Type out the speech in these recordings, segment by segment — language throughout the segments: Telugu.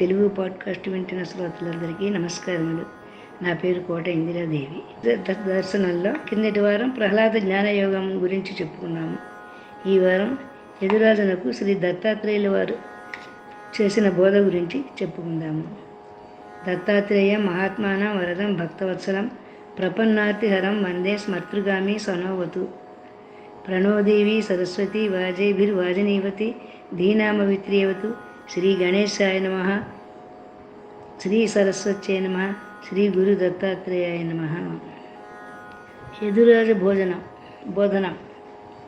తెలుగు పాడ్కాస్ట్ వింటున్న శ్రోతలందరికీ నమస్కారములు. నా పేరు కోట ఇందిరాదేవి. దర్శనంలో కిందటి వారం ప్రహ్లాద జ్ఞానయోగం గురించి చెప్పుకున్నాము. ఈ వారం ఎదురాజనకు శ్రీ దత్తాత్రేయుల వారు చేసిన బోధ గురించి చెప్పుకుందాము. దత్తాత్రేయ మహాత్మాన వరదం భక్తవత్సలం ప్రపన్నార్తిహరం వందే స్మర్తృగామి సనోవతు. ప్రణోదేవి సరస్వతి వాజేభిర్వాజనీవతి ధీనామవిత్రియవతు శ్రీ గణేశాయ నమ. శ్రీ సరస్వత్యై నమ. శ్రీ గురు దత్తాత్రేయాయ నమ. యదురాజ భోజనం బోధనం.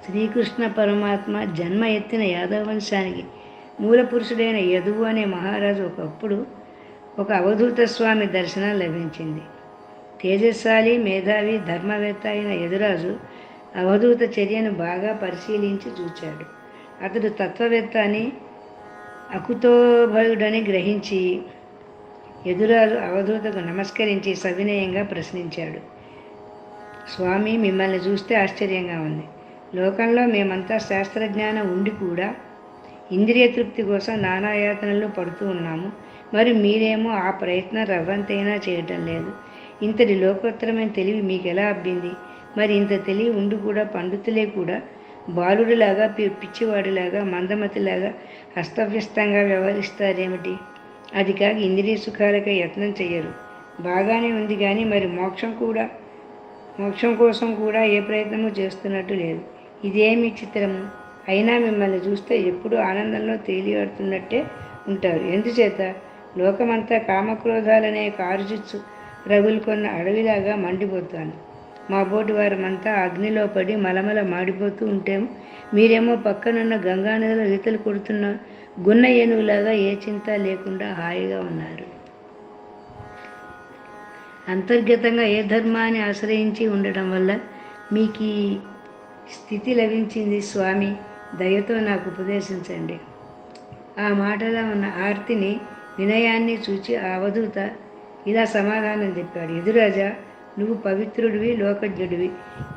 శ్రీకృష్ణ పరమాత్మ జన్మ ఎత్తిన యాదవ వంశానికి మూల పురుషుడైన యదువు అనే మహారాజు ఒకప్పుడు ఒక అవధూత స్వామి దర్శనం లభించింది. తేజస్శాలి మేధావి ధర్మవేత్త అయిన యదురాజు అవధూత చర్యను బాగా పరిశీలించి చూచాడు. అతడు తత్వవేత్త అని అకుతోభయుడని గ్రహించి ఎదురాలు అవధూతకు నమస్కరించి సవినయంగా ప్రశ్నించాడు. స్వామి మిమ్మల్ని చూస్తే ఆశ్చర్యంగా ఉంది. లోకంలో మేమంతా శాస్త్రజ్ఞానం ఉండి కూడా ఇంద్రియ తృప్తి కోసం నానాయాతనలు పడుతూ ఉన్నాము. మరి మీరేమో ఆ ప్రయత్నం రవ్వంతైనా చేయటం లేదు. ఇంతటి లోకోత్తరమైన తెలివి మీకు ఎలా అబ్బింది? మరి ఇంత తెలివి ఉండి కూడా పండితులే కూడా బాలుడిలాగా పి- పిచ్చివాడిలాగా మందమతిలాగా అస్తవ్యస్తంగా వ్యవహరిస్తారేమిటి? అది కాక ఇంద్రియ సుఖాలకై యత్నం చేయరు బాగానే ఉంది కానీ మరి మోక్షం కూడా మోక్షం కోసం కూడా ఏ ప్రయత్నము చేస్తున్నట్టు లేదు. ఇదేమి చిత్రము? అయినా మిమ్మల్ని చూస్తే ఎప్పుడూ ఆనందంలో తేలియాడుతున్నట్టే ఉంటారు. ఎందుచేత? లోకమంతా కామక్రోధాలనే కారుచిచ్చు రగులుకొన్న అడవిలాగా మండిపోతాను. మా బోటి వారమంతా అగ్నిలో పడి మలమల మాడిపోతూ ఉంటే మీరేమో పక్కనున్న గంగానదిలో ఈతలు కొడుతున్న గున్న ఏనుగులాగా ఏ చింత లేకుండా హాయిగా ఉన్నారు. అంతర్గతంగా ఏ ధర్మాన్ని ఆశ్రయించి ఉండటం వల్ల మీకు ఈ స్థితి లభించింది స్వామి? దయతో నాకు ఉపదేశించండి. ఆ మాటలో ఉన్న ఆర్తిని వినయాన్ని చూచి ఆ అవధూత ఇలా సమాధానం చెప్పాడు. ఎదురాజా నువ్వు పవిత్రుడివి లోకజ్ఞుడివి.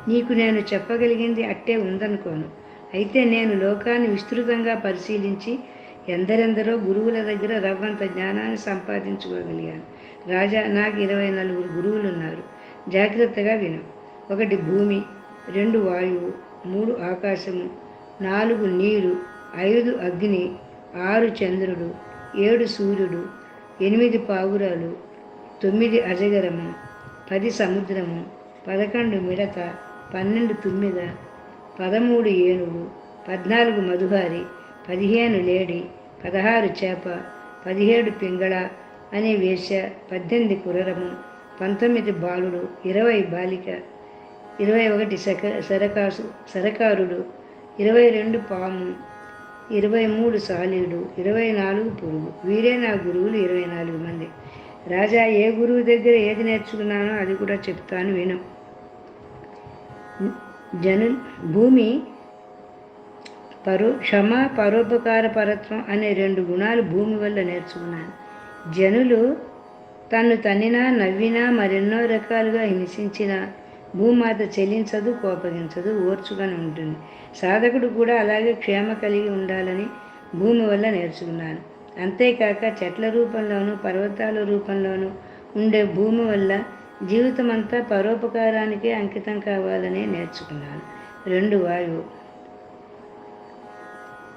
నీకు నేను చెప్పగలిగింది అట్టే ఉందనుకోను. అయితే నేను లోకాన్ని విస్తృతంగా పరిశీలించి ఎందరెందరో గురువుల దగ్గర రవ్వంత జ్ఞానాన్ని సంపాదించుకోగలిగాను. రాజా నాకు ఇరవై నలుగురు గురువులు ఉన్నారు జాగ్రత్తగా విను. ఒకటి భూమి రెండు వాయువు మూడు ఆకాశము నాలుగు నీరు ఐదు అగ్ని ఆరు చంద్రుడు ఏడు సూర్యుడు ఎనిమిది పావురాలు తొమ్మిది అజగరము పది సముద్రము పదకొండు మిడత పన్నెండు తుమ్మిద పదమూడు ఏనుగు పద్నాలుగు మధుహారి పదిహేను లేడి పదహారు చేప పదిహేడు పింగళ అనే వేశ్య పద్దెనిమిది కురరము పంతొమ్మిది బాలుడు ఇరవై బాలిక ఇరవై ఒకటి సక సరకాసు సరకారుడు ఇరవై రెండు పాము ఇరవై మూడు సాలీడు ఇరవై నాలుగు పురుగు. వీరే నా గురువులు ఇరవై నాలుగు మంది. రాజా ఏ గురువు దగ్గర ఏది నేర్చుకున్నానో అది కూడా చెప్తాను విను. జను భూమి పరో క్షమ పరోపకార పరత్వం అనే రెండు గుణాలు భూమి వల్ల నేర్చుకున్నాను. జనులు తను తన్నినా నవ్వినా మరెన్నో రకాలుగా హింసించినా భూమాత చెల్లించదు కోపగించదు ఓర్చుకొని ఉంటుంది. సాధకుడు కూడా అలాగే క్షేమ కలిగి ఉండాలని భూమి వల్ల నేర్చుకున్నాను. అంతేకాక చెట్ల రూపంలోనూ పర్వతాల రూపంలోనూ ఉండే భూమి వల్ల జీవితం అంతా పరోపకారానికే అంకితం కావాలని నేర్చుకున్నాను. రెండు వాయువు.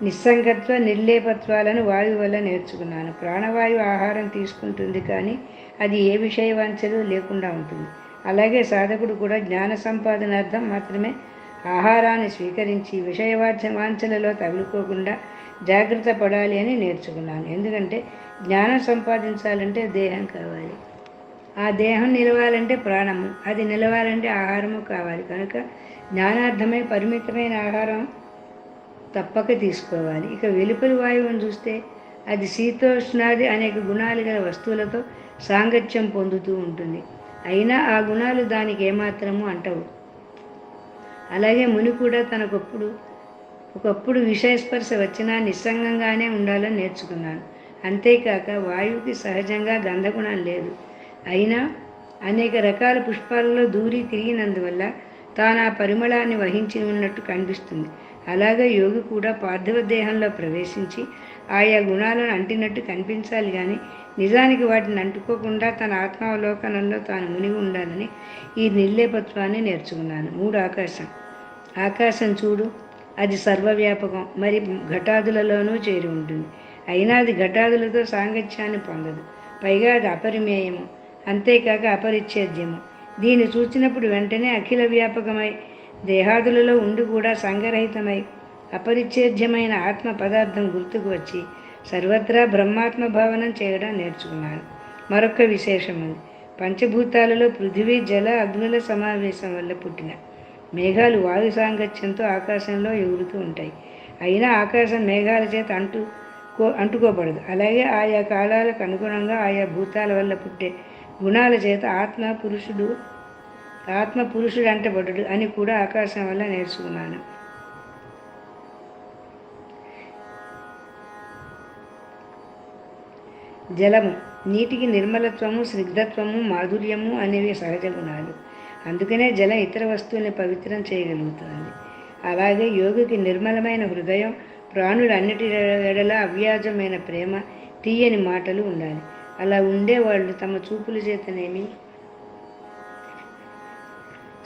నిస్సంగత్వ నిర్లేపత్వాలను వాయువు వల్ల నేర్చుకున్నాను. ప్రాణవాయువు ఆహారం తీసుకుంటుంది కానీ అది ఏ విషయ వంచలు లేకుండా ఉంటుంది. అలాగే సాధకుడు కూడా జ్ఞాన సంపాదనార్థం మాత్రమే ఆహారాన్ని స్వీకరించి విషయవాంఛ వాంఛలలో తగులుకోకుండా జాగ్రత్త పడాలి అని నేర్చుకున్నాను. ఎందుకంటే జ్ఞానం సంపాదించాలంటే దేహం కావాలి. ఆ దేహం నిలవాలంటే ప్రాణము అది నిలవాలంటే ఆహారము కావాలి. కనుక జ్ఞానార్థమై పరిమితమైన ఆహారం తప్పక తీసుకోవాలి. ఇక వెలుపలి వాయువును చూస్తే అది శీతోష్ణాది అనేక గుణాలు గల వస్తువులతో సాంగత్యం పొందుతూ ఉంటుంది. అయినా ఆ గుణాలు దానికి ఏమాత్రము అంటవు. అలాగే ముని కూడా తనకొప్పుడు ఒకప్పుడు విషయస్పర్శ వచ్చినా నిస్సంగంగానే ఉండాలని నేర్చుకున్నాను. అంతేకాక వాయువుకి సహజంగా గంధగుణం లేదు. అయినా అనేక రకాల పుష్పాలలో దూరి తిరిగినందువల్ల తాను ఆ పరిమళాన్ని వహించి ఉన్నట్టు కనిపిస్తుంది. అలాగే యోగి కూడా పార్థివ దేహంలో ప్రవేశించి ఆయా గుణాలను అంటినట్టు కనిపించాలి కానీ నిజానికి వాటిని అంటుకోకుండా తన ఆత్మావలోకనంలో తాను మునిగి ఉండాలని ఈ నిర్లేపత్వాన్ని నేర్చుకున్నాను. మూడు ఆకాశం. ఆకాశం చూడు. అది సర్వవ్యాపకం మరి ఘటాదులలోనూ చేరి ఉంటుంది. అయినా అది ఘటాదులతో సాంగత్యాన్ని పొందదు. పైగా అది అపరిమేయము అంతేకాక అపరిచ్ఛేద్యము. దీన్ని చూచినప్పుడు వెంటనే అఖిల వ్యాపకమై దేహాదులలో ఉండి కూడా సంగరహితమై అపరిచ్ఛేద్యమైన ఆత్మ పదార్థం గుర్తుకు వచ్చి సర్వత్రా బ్రహ్మాత్మ భావనం చేయడం నేర్చుకున్నాను. మరొక విశేషం ఉంది పంచభూతాలలో పృథివీ జల అగ్నుల సమావేశం వల్ల పుట్టిన మేఘాలు వాయు సాంగత్యంతో ఆకాశంలో ఎగురుతూ ఉంటాయి. అయినా ఆకాశం మేఘాల చేత అంటు అంటుకోబడదు. అలాగే ఆయా కాలాలకు అనుగుణంగా ఆయా భూతాల వల్ల పుట్టే గుణాల చేత ఆత్మ పురుషుడు ఆత్మ పురుషుడు అంటబడ్డు అని కూడా ఆకాశం వల్ల నేర్చుకున్నాను. జలము నీటికి నిర్మలత్వము స్నిగ్ధత్వము మాధుర్యము అనేవి సహజ గుణాలు. అందుకనే జలం ఇతర వస్తువుల్ని పవిత్రం చేయగలుగుతుంది అలాగే యోగికి నిర్మలమైన హృదయం ప్రాణులు అన్నిటి ఎడల అవ్యాజమైన ప్రేమ తీయని మాటలు ఉండాలి. అలా ఉండేవాళ్ళు తమ చూపుల చేతనేమి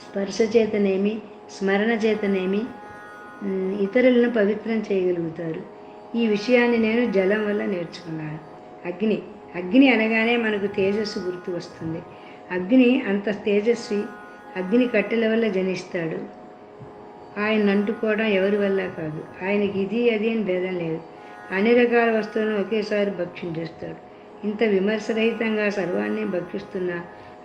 స్పర్శ చేతనేమి స్మరణ చేతనేమి ఇతరులను పవిత్రం చేయగలుగుతారు. ఈ విషయాన్ని నేను జలం వల్ల నేర్చుకున్నాను. అగ్ని అగ్ని అనగానే మనకు తేజస్సు గుర్తు వస్తుంది. అగ్ని అంత తేజస్వి అగ్ని కట్టెల వల్ల జనిస్తాడు. ఆయన అంటుకోవడం ఎవరి వల్ల కాదు. ఆయనకి ఇది అది అని భేదం లేదు. అన్ని రకాల వస్తువులను ఒకేసారి భక్షించేస్తాడు. ఇంత విమర్శరహితంగా సర్వాన్ని భక్షిస్తున్న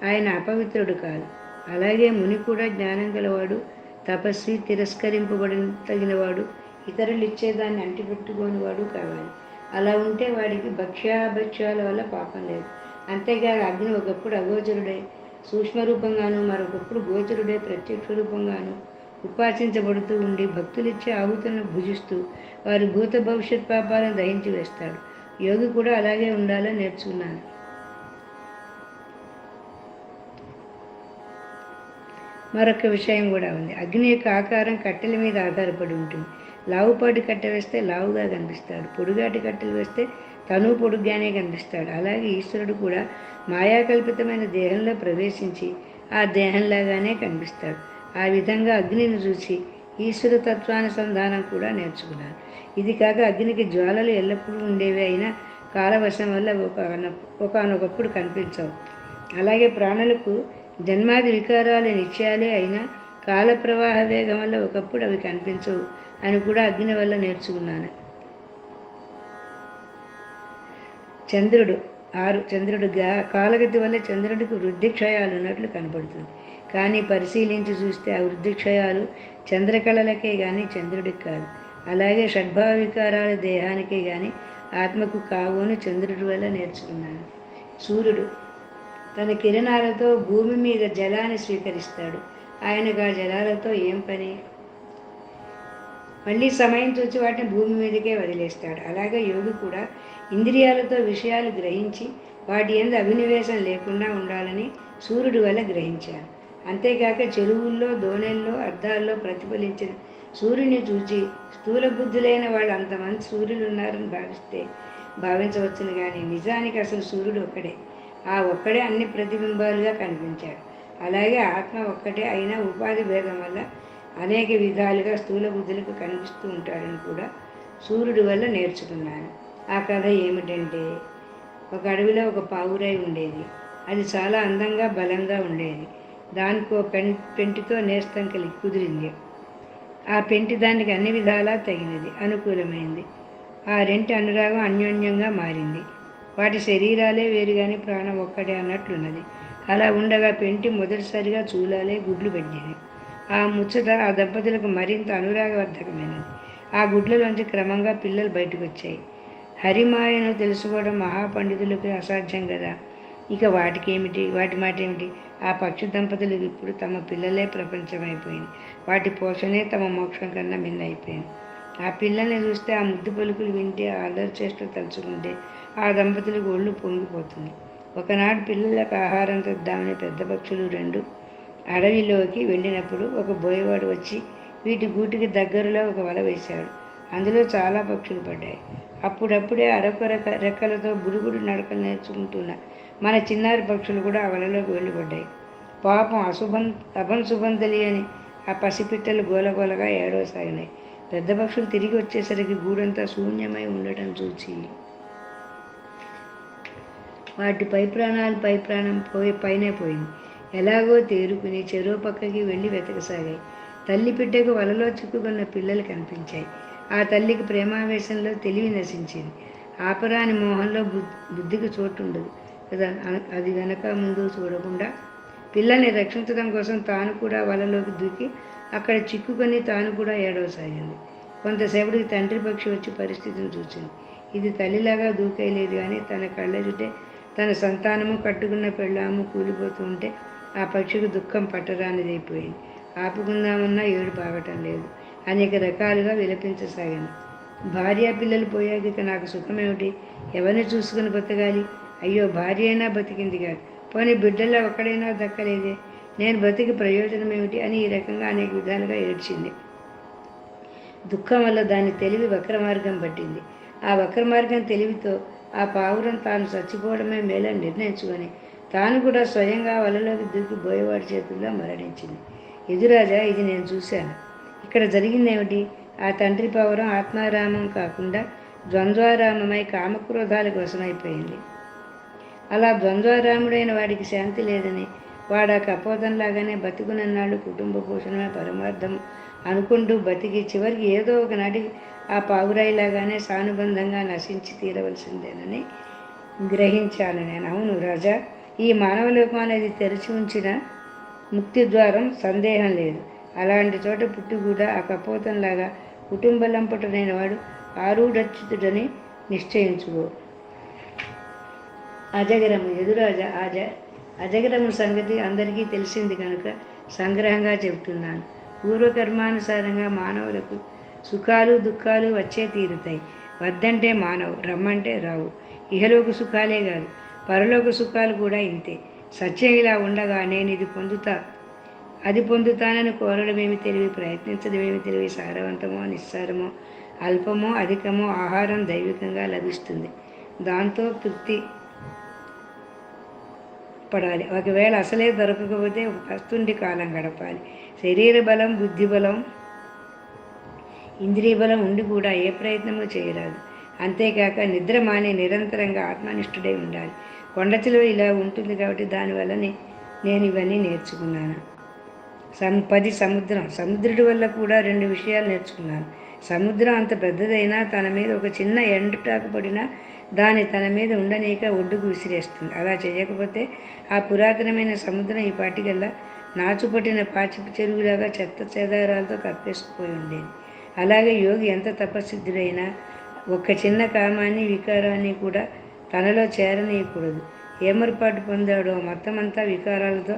ఆయన అపవిత్రుడు కాదు. అలాగే ముని కూడా జ్ఞానం గలవాడు తపస్వి తిరస్కరింపబడిన తగినవాడు ఇతరులు ఇచ్చేదాన్ని అంటిపెట్టుకోనివాడు కావాలి. అలా ఉంటే వాడికి భక్ష్యాభక్ష్యాల వల్ల పాపం లేదు. అంతేకాక అగ్ని ఒకప్పుడు అగోచరుడై సూక్ష్మరూపంగాను మరొకప్పుడు గోచరుడే ప్రత్యక్ష రూపంగాను ఉపాసించబడుతూ ఉండి భక్తులిచ్చే ఆహుతులను భుజిస్తూ వారి భూత భవిష్యత్ పాపాలను దహించి వేస్తాడు. యోగి కూడా అలాగే ఉండాలని నేర్చుకున్నాను. మరొక విషయం కూడా ఉంది. అగ్ని యొక్క ఆకారం కట్టెల మీద ఆధారపడి ఉంటుంది. లావుపాటి కట్టె వేస్తే లావుగా కనిపిస్తాడు. పొడుగాటి కట్టెలు వేస్తే తను పొడుగ్గానే కనిపిస్తాడు. అలాగే ఈశ్వరుడు కూడా మాయాకల్పితమైన దేహంలో ప్రవేశించి ఆ దేహంలాగానే కనిపిస్తాడు. ఆ విధంగా అగ్నిని చూసి ఈశ్వర తత్వానుసంధానం కూడా నేర్చుకున్నాను ఇది కాక అగ్నికి జ్వాలలు ఎల్లప్పుడూ ఉండేవి అయినా కాలవశం వల్ల ఒక ఒకనొకప్పుడు కనిపించవు. అలాగే ప్రాణులకు జన్మాది వికారాలు నిత్యాలే అయినా కాల ప్రవాహ వేగం వల్ల ఒకప్పుడు అవి కనిపించవు అని కూడా అగ్ని వల్ల నేర్చుకున్నాను. చంద్రుడు ఆరు చంద్రుడు గా- కాలగతి వల్ల చంద్రుడికి వృద్ధి క్షయాలు ఉన్నట్లు కనపడుతుంది. కానీ పరిశీలించి చూస్తే ఆ వృద్ధి క్షయాలు చంద్రకళలకే కానీ చంద్రుడికి కాదు. అలాగే షడ్భావ వికారాలు దేహానికే కానీ ఆత్మకు కావు అని చంద్రుడి వల్ల నేర్చుకున్నాను సూర్యుడు తన కిరణాలతో భూమి మీద జలాన్ని స్వీకరిస్తాడు. ఆయనకు ఆ జలాలతో ఏం పని? మళ్ళీ సమయం చూసి వాటిని భూమి మీదకే వదిలేస్తాడు. అలాగే యోగి కూడా ఇంద్రియాలతో విషయాలు గ్రహించి వాటి ఎందు అభినివేశం లేకుండా ఉండాలని సూర్యుడి వల్ల గ్రహించాను అంతేకాక చెరువుల్లో దోణెల్లో అర్థాల్లో ప్రతిఫలించిన సూర్యుని చూచి స్థూల బుద్ధులైన వాళ్ళు అంతమంది సూర్యులు ఉన్నారని భావిస్తే భావించవచ్చును కానీ నిజానికి అసలు సూర్యుడు ఒక్కడే. ఆ ఒక్కడే అన్ని ప్రతిబింబాలుగా కనిపించాడు. అలాగే ఆత్మ ఒక్కటే అయినా ఉపాధి భేదం వల్ల అనేక విధాలుగా స్థూల బుద్ధులకు కనిపిస్తూ ఉంటాడని కూడా సూర్యుడి వల్ల నేర్చుకున్నాను. ఆ కథ ఏమిటంటే ఒక అడవిలో ఒక పావురై ఉండేది. అది చాలా అందంగా బలంగా ఉండేది. దానికి ఓ పెన్ పెంటితో నేస్తం కలిగి కుదిరింది. ఆ పెంటి దానికి అన్ని విధాలా తగినది అనుకూలమైంది. ఆ రెంటి అనురాగం అన్యోన్యంగా మారింది. వాటి శరీరాలే వేరుగాని ప్రాణం ఒక్కటే అన్నట్లున్నది. అలా ఉండగా పెంటి మొదటిసారిగా చూలాలే గుడ్లు పెట్టింది. ఆ ముచ్చట ఆ దంపతులకు మరింత అనురాగవర్ధకమైనది. ఆ గుడ్లలోంచి క్రమంగా పిల్లలు బయటకు వచ్చాయి హరిమాయను తెలుసుకోవడం మహాపండితులకు అసాధ్యం కదా ఇక వాటికి ఏమిటి వాటి మాట ఏమిటి ఆ పక్షి దంపతులు ఇప్పుడు తమ పిల్లలే ప్రపంచం అయిపోయింది వాటి పోషణే తమ మోక్షం కన్నా మిన్న అయిపోయింది ఆ పిల్లల్ని చూస్తే ఆ ముద్దు పలుకులు వింటే ఆ అల్లరి చేష్టలు తలుచుకుంటే ఆ దంపతులకు ఒళ్ళు పొంగిపోతుంది. ఒకనాడు పిల్లలకు ఆహారం తెద్దామని పెద్ద పక్షులు రెండు అడవిలోకి వెళ్ళినప్పుడు ఒక బోయవాడు వచ్చి వీటి గూటికి దగ్గరలో ఒక వల వేశాడు. అందులో చాలా పక్షులు పడ్డాయి. అప్పుడప్పుడే అరొక రెక్క రెక్కలతో బుడుగుడు నడకలు నేర్చుకుంటున్న మన చిన్నారి పక్షులు కూడా ఆ వలలోకి వెళ్ళిపడ్డాయి. పాపం అశుభం అభం శుభం తెలియని ఆ పసిపిట్టలు గోలగోలగా ఏడవసాగినాయి. పెద్ద పక్షులు తిరిగి వచ్చేసరికి గూడంతా శూన్యమై ఉండటం చూచి వాటి పై ప్రాణాలు పై ప్రాణం పోయి పైనే పోయింది. ఎలాగో తేరుకుని చెరువు పక్కకి వెళ్ళి వెతకసాగాయి. తల్లి బిడ్డకు వలలో చిక్కుకున్న పిల్లలు కనిపించాయి. ఆ తల్లికి ప్రేమావేశంలో తెలివి నశించింది. ఆపరాని మోహంలో బుద్ధి బుద్ధికి చోటు ఉండదు కదా అది వెనక ముందు చూడకుండా పిల్లల్ని రక్షించడం కోసం తాను కూడా వలలోకి దూకి అక్కడ చిక్కుకొని తాను కూడా ఏడవసాగింది. కొంతసేపటికి తండ్రి పక్షి వచ్చి పరిస్థితిని చూసింది. ఇది తల్లిలాగా దూకేయలేదు కానీ తన కళ్ళ చుట్టే తన సంతానము కట్టుకున్న పెళ్ళాము కూలిపోతూ ఉంటే ఆ పక్షికి దుఃఖం పట్టరానిదైపోయింది ఆపుకుందామన్నా ఏడు పాగటం లేదు. అనేక రకాలుగా విలపించసాగింది భార్య పిల్లలు పోయాక ఇక నాకు సుఖమేమిటి? ఎవరిని చూసుకుని బతకాలి? అయ్యో భార్య అయినా బతికింది కాదు. పోనీ బిడ్డల్లో ఒక్కడైనా దక్కలేదే? నేను బతికి ప్రయోజనం ఏమిటి అని ఈ రకంగా అనేక విధాలుగా ఏడ్చింది. దుఃఖం వల్ల దాని తెలివి వక్ర మార్గం పట్టింది. ఆ వక్ర మార్గం తెలివితో ఆ పావురం తాను చచ్చిపోవడమే మేలని నిర్ణయించుకొని తాను కూడా స్వయంగా వలలోకి దూకి బోయవాడి చేతుల్లో మరణించింది. ఎదురాజా ఇది నేను చూశాను. ఇక్కడ జరిగిందేమిటి? ఆ తండ్రి పౌరం ఆత్మారామం కాకుండా ద్వంద్వారామమై కామక్రోధాలకు వశమైపోయింది. అలా ద్వంద్వారాముడైన వాడికి శాంతి లేదని వాడు ఆ కపోతంలాగానే బతుకునన్నాళ్ళు కుటుంబ పోషణమే పరమార్థం అనుకుంటూ బతికి చివరికి ఏదో ఒకనాటి ఆ పావురాయిలాగానే సానుబంధంగా నశించి తీరవలసిందేనని గ్రహించాను నేను. అవును రాజా ఈ మానవలోకం అనేది తెరిచి ఉంచిన ముక్తి ద్వారం సందేహం లేదు. అలాంటి చోట పుట్టి కూడా ఆ కపోతంలాగా కుటుంబ లంపటుడైన వాడు ఆరూఢచ్యుతుడని నిశ్చయించుకో. అజగరము ఎదురాజ అజ అజగరము సంగతి అందరికీ తెలిసింది కనుక సంగ్రహంగా చెబుతున్నాను. పూర్వకర్మానుసారంగా మానవులకు సుఖాలు దుఃఖాలు వచ్చే తీరుతాయి. వద్దంటే మానవు రమ్మంటే రావు. ఇహలోక సుఖాలే కాదు. పరలోక సుఖాలు కూడా ఇంతే. సత్యం ఇలా ఉండగా నేను ఇది పొందుతా. అది పొందుతానని కోరడమేమి తెలివి? ప్రయత్నించడమేమి తెలివి? సారవంతమో నిస్సారమో అల్పమో అధికమో ఆహారం దైవికంగా లభిస్తుంది. దాంతో తృప్తి పడాలి. ఒకవేళ అసలే దొరకకపోతే ఒక కాలం గడపాలి. శరీర బలం బుద్ధి బలం ఇంద్రియ బలం ఉండి కూడా ఏ ప్రయత్నము చేయరాదు. అంతేకాక నిద్ర మాని నిరంతరంగా ఆత్మనిష్ఠుడై ఉండాలి. కొండచిలువ ఇలా ఉంటుంది కాబట్టి దానివల్లనే నేను ఇవన్నీ నేర్చుకున్నాను. సం పది సముద్రం. సముద్రుడి వల్ల కూడా రెండు విషయాలు నేర్చుకున్నాను. సముద్రం అంత పెద్దదైనా తన మీద ఒక చిన్న ఎండటాకు పడినా దాన్ని తన మీద ఉండనీక ఒడ్డుకు విసిరేస్తుంది. అలా చేయకపోతే ఆ పురాతనమైన సముద్రం ఈ పాటికల్లా నాచుపట్టిన పాచి చెరువులాగా చెత్త చెదారాలతో కప్పేసుకుపోయి ఉండేది. అలాగే యోగి ఎంత తపస్సిద్ధుడైనా ఒక చిన్న కామాన్ని వికారాన్ని కూడా తనలో చేరనీయకూడదు. ఏమరపాటు పొందాడో మొత్తమంతా వికారాలతో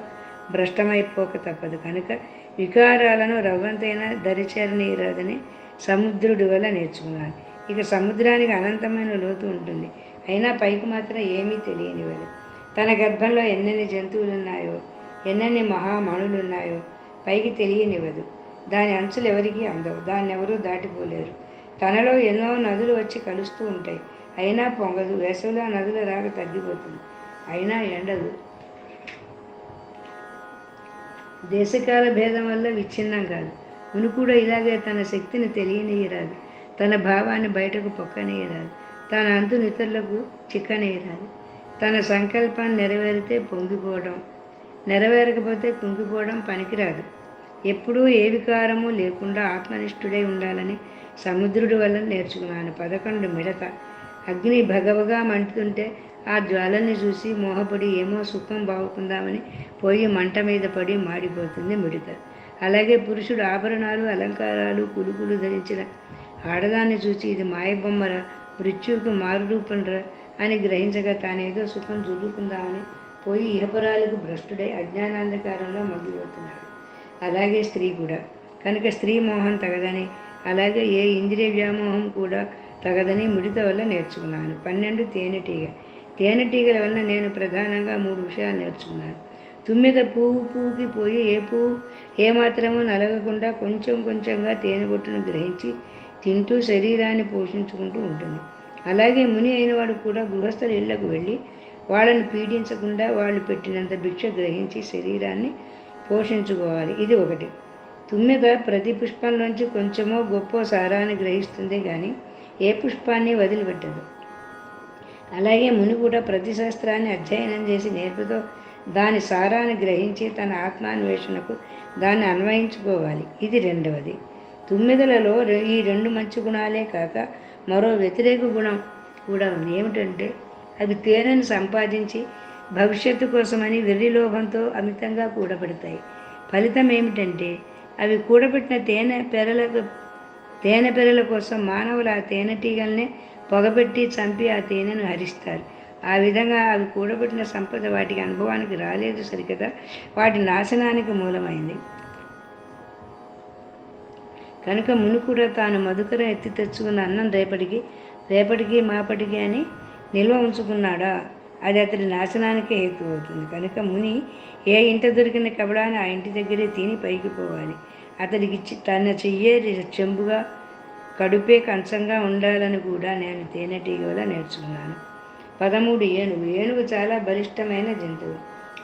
భ్రష్టమైపోక తప్పదు. కనుక వికారాలను రవ్వంతైనా దరిచేరనీయరాదని సముద్రుడి వల్ల నేర్చుకున్నాను ఇక సముద్రానికి అనంతమైన లోతు ఉంటుంది. అయినా పైకి మాత్రం ఏమీ తెలియనివ్వదు తన గర్భంలో ఎన్నెన్ని జంతువులు ఉన్నాయో ఎన్నెన్ని మహామణులు ఉన్నాయో పైకి తెలియనివ్వదు దాని అంచులు ఎవరికీ అందవు. దాన్ని ఎవరూ దాటిపోలేరు. తనలో ఎన్నో నదులు వచ్చి కలుస్తూ ఉంటాయి. అయినా పొంగదు. వేసవిలో నదుల రాక తగ్గిపోతుంది. అయినా ఎండదు. దేశకాల భేదం వల్ల విచ్ఛిన్నం కాదు. ఉను కూడా ఇలాగే తన శక్తిని తెలియనీయరాదు. తన భావాన్ని బయటకు పొక్కనేయరాదు. తన అంతును ఇతరులకు చిక్కనేయరాదు. తన సంకల్పాన్ని నెరవేరితే పొంగిపోవడం నెరవేరకపోతే కుంగిపోవడం పనికిరాదు. ఎప్పుడూ ఏ వికారము లేకుండా ఆత్మనిష్ఠుడై ఉండాలని సముద్రుడి వల్ల నేర్చుకున్నాను. పదకొండు మిడత. అగ్ని భగవగా మంటుతుంటే ఆ జ్వాలని చూసి మోహపడి ఏమో సుఖం బాగుకుందామని పోయి మంట మీద పడి మాడిపోతుంది మిడత అలాగే పురుషుడు ఆభరణాలు అలంకారాలు కులుకులు ధరించిన ఆడదాన్ని చూసి ఇది మాయబొమ్మరా మృత్యువుకు మారురూపంరా అని గ్రహించగా తానేదో సుఖం చూడుకుందామని పోయి ఇహపురాలకు భ్రష్టుడై అజ్ఞానాంధకారంలో మగ్గిపోతున్నాడు. అలాగే స్త్రీ కూడా. కనుక స్త్రీ మోహం తగదని అలాగే ఏ ఇంద్రియ వ్యామోహం కూడా తగదని ముడిత వల్ల నేర్చుకున్నాను. పన్నెండు తేనెటీగ. తేనెటీగల వల్ల నేను ప్రధానంగా మూడు విషయాలు నేర్చుకున్నాను. తుమ్మిద పువ్వు పువ్వుకి పోయి ఏ పువ్వు ఏమాత్రమూ నలగకుండా కొంచెం కొంచెంగా తేనె బొట్టును గ్రహించి తింటూ శరీరాన్ని పోషించుకుంటూ ఉంటుంది. అలాగే ముని అయినవాడు కూడా గృహస్థుల ఇళ్ళకు వెళ్ళి వాళ్ళని పీడించకుండా వాళ్ళు పెట్టినంత భిక్ష గ్రహించి శరీరాన్ని పోషించుకోవాలి. ఇది ఒకటి. తుమ్మెద ప్రతి పుష్పంలోంచి కొంచెమో గొప్ప సారాన్ని గ్రహిస్తుంది కానీ ఏ పుష్పాన్ని వదిలిపెట్టదు. అలాగే ముని కూడా ప్రతి శాస్త్రాన్ని అధ్యయనం చేసి నేర్పుతో దాని సారాన్ని గ్రహించి తన ఆత్మాన్వేషణకు దాన్ని అన్వయించుకోవాలి. ఇది రెండవది. తుమ్మిదలలో ఈ రెండు మంచి గుణాలే కాక మరో వ్యతిరేక గుణం కూడా ఉంది. ఏమిటంటే అవి తేనెను సంపాదించి భవిష్యత్తు కోసమని వెర్రి లోభంతో అమితంగా కూడబెడతాయి. ఫలితం ఏమిటంటే అవి కూడబెట్టిన తేనె పెరలకు తేనె పిల్లల కోసం మానవులు ఆ తేనెటీగల్ని పొగబెట్టి చంపి ఆ తేనెను హరిస్తారు ఆ విధంగా అవి కూడబెట్టిన సంపద వాటికి అనుభవానికి రాలేదు సరికదా. వాటి నాశనానికి మూలమైంది. కనుక ముని కూడా తాను మధుకరం ఎత్తి తెచ్చుకున్న అన్నం రేపటికి రేపటికి మాపటికి అని నిల్వ ఉంచుకున్నాడా? అది అతడి నాశనానికే హేతు అవుతుంది. కనుక ముని ఏ ఇంట దొరికిన కబడాన్ని ఆ ఇంటి దగ్గరే తిని పైకి పోవాలి. అతడికి చి- తన చెయ్యే చెంబుగా కడుపే కంచంగా ఉండాలని కూడా నేను తేనెటీగ వల్ల నేర్చుకున్నాను. పదమూడు ఏనుగు. ఏనుగు చాలా బలిష్టమైన జంతువు.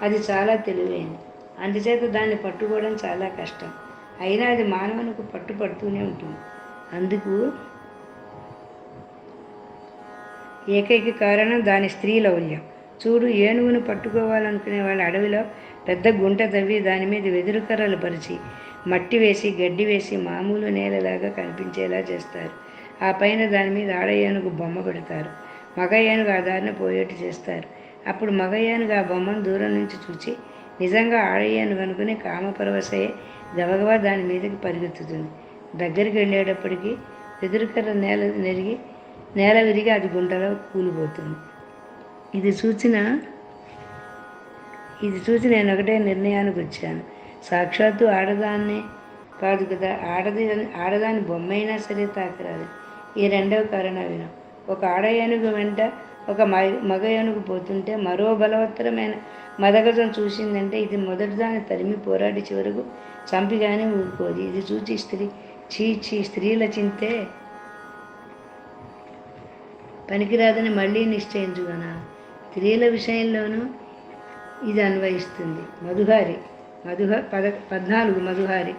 అది చాలా తెలివైనది. అందుచేత దాన్ని పట్టుకోవడం చాలా కష్టం. అయినా అది మానవునికి పట్టు పడుతూనే ఉంటుంది. అందుకు ఏకైక కారణం దాని స్త్రీ లౌల్యం. చూడు ఏనుగును పట్టుకోవాలనుకునే వాళ్ళ అడవిలో పెద్ద గుంట తవ్వి దాని మీద వెదురు కర్రలు పరిచి మట్టి వేసి గడ్డి వేసి మామూలు నేలలాగా కనిపించేలా చేస్తారు. ఆ పైన దాని మీద ఆడ ఏనుగు బొమ్మ పెడతారు. మగ ఏనుగు ఆ దారిన పోయేట్టు చేస్తారు. అప్పుడు మగ ఏనుగు ఆ బొమ్మను దూరం నుంచి చూచి నిజంగా ఆడ ఏనుగు అనుకుని కామపరవశయే గబగబా దాని మీదకి పరిగెత్తుతుంది. దగ్గరికి వెళ్ళేటప్పటికి ఎదురుకర్ర నేల నెరిగి నేల విరిగి అది గుంటలో కూలిపోతుంది. ఇది చూసిన ఇది చూసి నేను ఒకటే నిర్ణయానికి వచ్చాను. సాక్షాత్తు ఆడదాన్నే కాదు కదా ఆడది ఆడదాని బొమ్మ అయినా సరే తాకరాదు. ఈ రెండవ కారణం వినం ఒక ఆడ ఏనుగు వెంట ఒక మగ ఏనుగు పోతుంటే మరో బలవత్తరమైన మదగజం చూసిందంటే ఇది మొదటిదాన్ని తరిమి పోరాడి చివరకు చంపిగానే ఊరుకోదు. ఇది చూచి స్త్రీ చీ చీ స్త్రీల చింతే పనికిరాదని మళ్ళీ నిశ్చయించుగనా? స్త్రీల విషయంలోనూ ఇది అన్వయిస్తుంది. మధుహారి మధుహ పద పద్నాలుగు మధుహారి.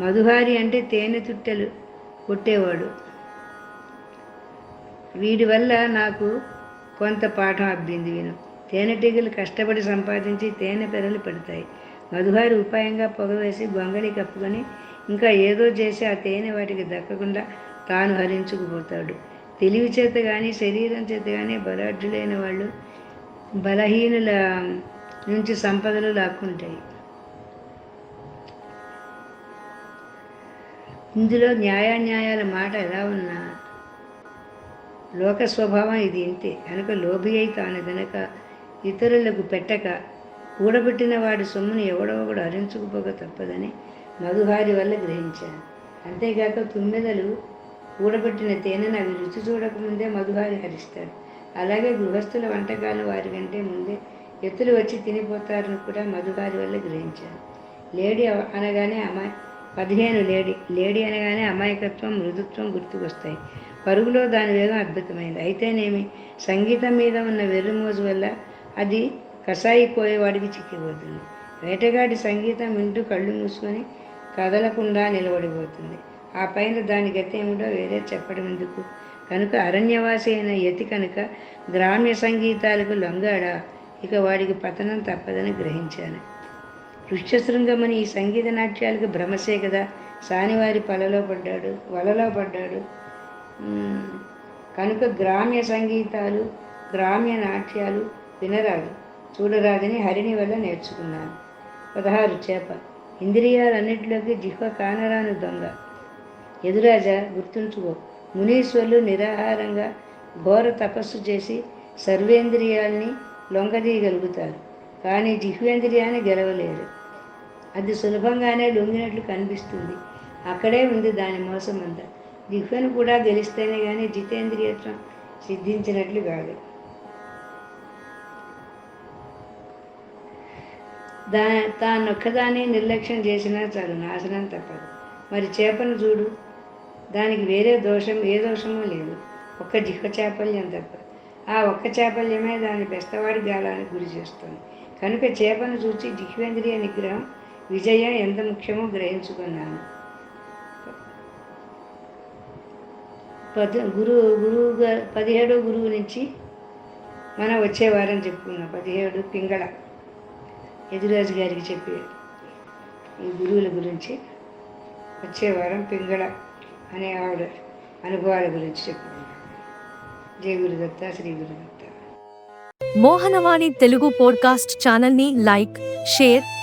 మధుహారి అంటే తేనె చుట్టెలు కొట్టేవాడు. వీడి వల్ల నాకు కొంత పాఠం అబ్బింది విను. తేనెటీగలు కష్టపడి సంపాదించి తేనె పెరలు పెడతాయి. మధుహారి ఉపాయంగా పొగవేసి గొంగళి కప్పుకొని ఇంకా ఏదో చేసి ఆ తేనె వాటికి దక్కకుండా తాను హరించుకుపోతాడు. తెలివి చేత కానీ శరీరం చేత కానీ బలాఢ్యులైన వాళ్ళు బలహీనుల నుంచి సంపదలు లాక్కుంటాయి. ఇందులో న్యాయాన్యాయాల మాట ఎలా ఉన్నా లోక స్వభావం ఇది ఇంతే. కనుక లోభి అయి తాను గనక ఇతరులకు పెట్టక కూడబెట్టిన వాడి సొమ్మును ఎవడో ఒకడు హరించుకుపోక తప్పదని మధుహారి వల్ల గ్రహించాను. అంతేగాక తుమ్మెదలు కూడబెట్టిన తేనెను అవి రుచి చూడకముందే మధుహారి హరిస్తాడు. అలాగే గృహస్థుల వంటకాలు వారి కంటే ముందే ఎత్తులు వచ్చి తినిపోతారని కూడా మధుహారి వల్ల గ్రహించాను. లేడీ అనగానే అమ్మాయి పదిహేను లేడీ లేడీ అనగానే అమాయకత్వం మృదుత్వం గుర్తుకొస్తాయి. పరుగులో దాని వేగం అద్భుతమైంది. అయితేనేమి? సంగీతం మీద ఉన్న వెర్రుమోజు వల్ల అది కషాయి కోయేవాడికి చిక్కిపోతుంది. వేటగాడి సంగీతం వింటూ కళ్ళు మూసుకొని కదలకుండా నిలబడిపోతుంది. ఆ పైన దాని గతి ఏమిటో వేరే చెప్పడం ఎందుకు? కనుక అరణ్యవాసి అయిన యతి కనుక గ్రామ్య సంగీతాలకు లొంగాడా? ఇక వాడికి పతనం తప్పదని గ్రహించాను. ఋష్యశృంగమని ఈ సంగీత నాట్యాలకు భ్రమసే కదా. సానివారి పలలో పడ్డాడు వలలో పడ్డాడు. కనుక గ్రామ్య సంగీతాలు గ్రామ్య నాట్యాలు వినరాదు చూడరాదని హరిని వల్ల నేర్చుకున్నాను. పదహారు చేప. ఇంద్రియాలన్నింటిలోకి జిహ్వ కానరాను దొంగ. ఎదురాజా గుర్తుంచుకో. మునీశ్వరులు నిరాహారంగా ఘోర తపస్సు చేసి సర్వేంద్రియాల్ని లొంగదీయగలుగుతారు. కానీ జిహ్వేంద్రియాన్ని గెలవలేరు. అది సులభంగానే లొంగినట్లు కనిపిస్తుంది. అక్కడే ఉంది దాని మోసం అంతా జిహ్వను కూడా గెలిస్తేనే కానీ జితేంద్రియత్వం సిద్ధించినట్లు కాదు. దా తానొక్కదాన్ని నిర్లక్ష్యం చేసినా చాలు నాశనం తప్పదు. మరి చేపను చూడు. దానికి వేరే దోషం ఏ దోషమూ లేదు. ఒక్క జిహ్వ చాపల్యం తప్ప. ఆ ఒక్క చాపల్యమే దాని బెస్తవాడి గాలానికి గురి చేస్తుంది. కనుక చేపను చూచి జిహ్వేంద్రియ నిగ్రహం విజయ ఎంత ముఖ్యమో గ్రహించుకున్నాను. పద గురువు గురువు పదిహేడు గురువు నుంచి మనం వచ్చేవారని చెప్పుకున్నాం. పదిహేడు పింగళ ఎదురాజు గారికి చెప్పి ఈ గురువుల గురించి వచ్చే వారం పింగళ అనే ఆవిడ అనుభవాల గురించి చెప్పుకున్నాం. జయ గురుదత్త శ్రీ గురుదత్త. మోహనవాణి తెలుగు పోడ్కాస్ట్ ఛానల్ని లైక్ షేర్